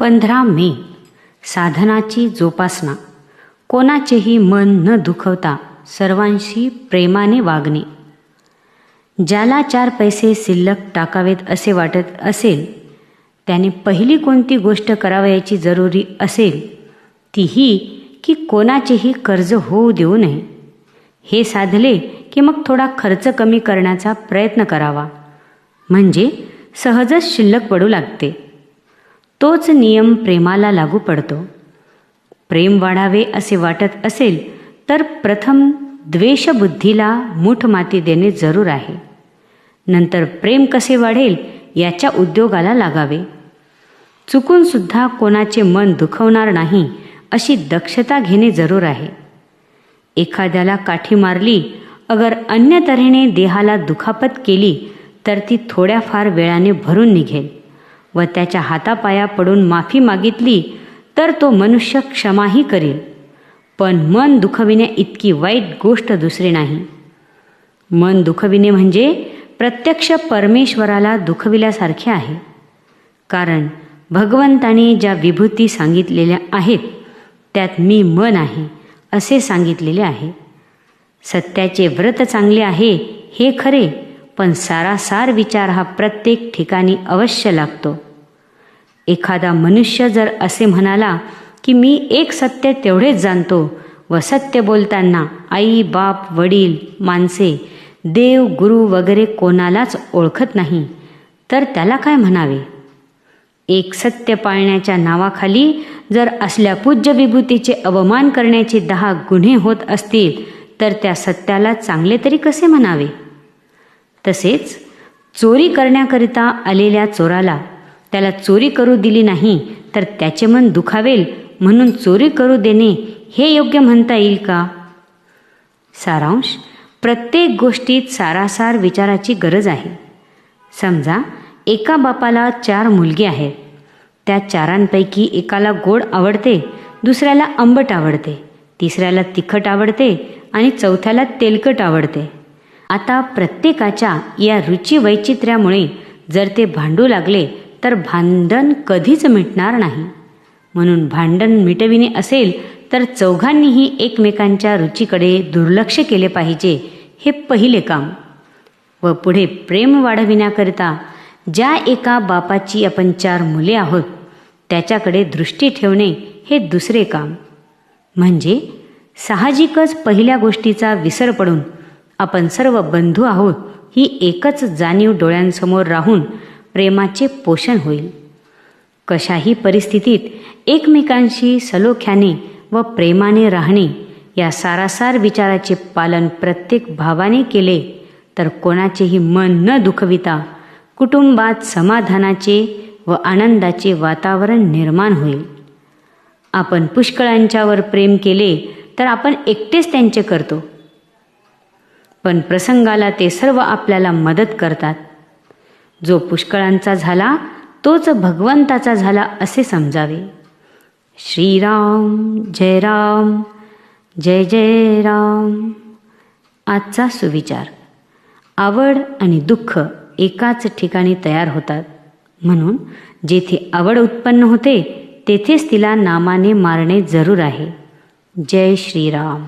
पंधरा मे साधनाची जोपासना. कोणाचेही मन न दुखवता सर्वांशी प्रेमाने वागणे. ज्याला चार पैसे शिल्लक टाकावेत असे वाटत असेल त्याने पहिली कोणती गोष्ट करावयाची जरुरी असेल ती ही की कोणाचेही कर्ज होऊ देऊ नये. हे साधले की मग थोडा खर्च कमी करण्याचा प्रयत्न करावा. म्हणजे सहजच शिल्लक पडू लागते. तोच नियम प्रेमाला लागू पडतो. प्रेम वाढावे असे वाटत असेल तर प्रथम द्वेषबुद्धीला मूठ माती देणे जरूर आहे. नंतर प्रेम कसे वाढेल याच्या उद्योगाला लागावे. चुकूनसुद्धा कोणाचे मन दुखवणार नाही अशी दक्षता घेणे जरूर आहे. एखाद्याला काठी मारली अगर अन्य तऱ्हेने देहाला दुखापत केली तर ती थोड्याफार वेळाने भरून निघेल. व त्याच्या हातापाया पडून माफी मागितली तर तो मनुष्य क्षमाही करेल. पण मन दुखविण्या इतकी वाईट गोष्ट दुसरी नाही. मन दुखविणे म्हणजे प्रत्यक्ष परमेश्वराला दुखविल्यासारखे आहे. कारण भगवंताने ज्या विभूती सांगितलेल्या आहेत त्यात मी मन आहे असे सांगितलेले आहे. सत्याचे व्रत चांगले आहे हे खरे पण सारासार विचार हा प्रत्येक ठिकाणी अवश्य लागतो. एखादा मनुष्य जर असे म्हणाला की मी एक सत्य तेवढेच जाणतो व सत्य बोलताना आई बाप वडील माणसे देव गुरु वगैरे कोणालाच ओळखत नाही तर त्याला काय म्हणावे? एक सत्य पाळण्याच्या नावाखाली जर असल्या पूज्य विभूतीचे अवमान करण्याचे दहा गुन्हे होत असतील तर त्या सत्याला चांगले तरी कसे म्हणावे? तसेच चोरी करण्याकरिता आलेल्या चोराला त्याला चोरी करू दिली नाही तर त्याचे मन दुखावेल म्हणून चोरी करू देणे हे योग्य म्हणता येईल का? सारांश प्रत्येक गोष्टीत सारासार विचाराची गरज आहे. समजा एका बापाला चार मुलगी आहेत. त्या चारांपैकी एकाला गोड आवडते दुसऱ्याला आंबट आवडते तिसऱ्याला तिखट आवडते आणि चौथ्याला तेलकट आवडते. आता प्रत्येकाच्या या रुची वैचित्र्यामुळे जर ते भांडू लागले तर भांडण कधीच मिटणार नाही. म्हणून भांडण मिटविणे असेल तर चौघांनीही एकमेकांच्या रुचीकडे दुर्लक्ष केले पाहिजे हे पहिले काम. व पुढे प्रेम वाढविण्याकरिता ज्या एका बापाची आपण चार मुले आहोत त्याच्याकडे दृष्टी ठेवणे हे दुसरे काम. म्हणजे साहजिकच पहिल्या गोष्टीचा विसर पडून आपण सर्व बंधू आहोत ही एकच जाणीव डोळ्यांसमोर राहून प्रेमाचे पोषण होईल. कशाही परिस्थितीत एकमेकांशी सलोख्याने व प्रेमाने राहणे या सारासार विचाराचे पालन प्रत्येक भावाने केले तर कोणाचेही मन न दुखविता कुटुंबात समाधानाचे व आनंदाचे वातावरण निर्माण होईल. आपण पुष्कळांच्यावर प्रेम केले तर आपण एकटेच त्यांचे करतो. पण प्रसंगाला ते सर्व आपल्याला मदत करतात. जो पुष्कळांचा झाला तोच भगवंताचा झाला असे समजावे. श्रीराम जय राम जय जय राम. आजचा सुविचार. आवड आणि दुःख एकाच ठिकाणी तयार होतात. म्हणून जेथे आवड उत्पन्न होते तेथेच तिला नामाने मारणे जरूर आहे. जय श्रीराम.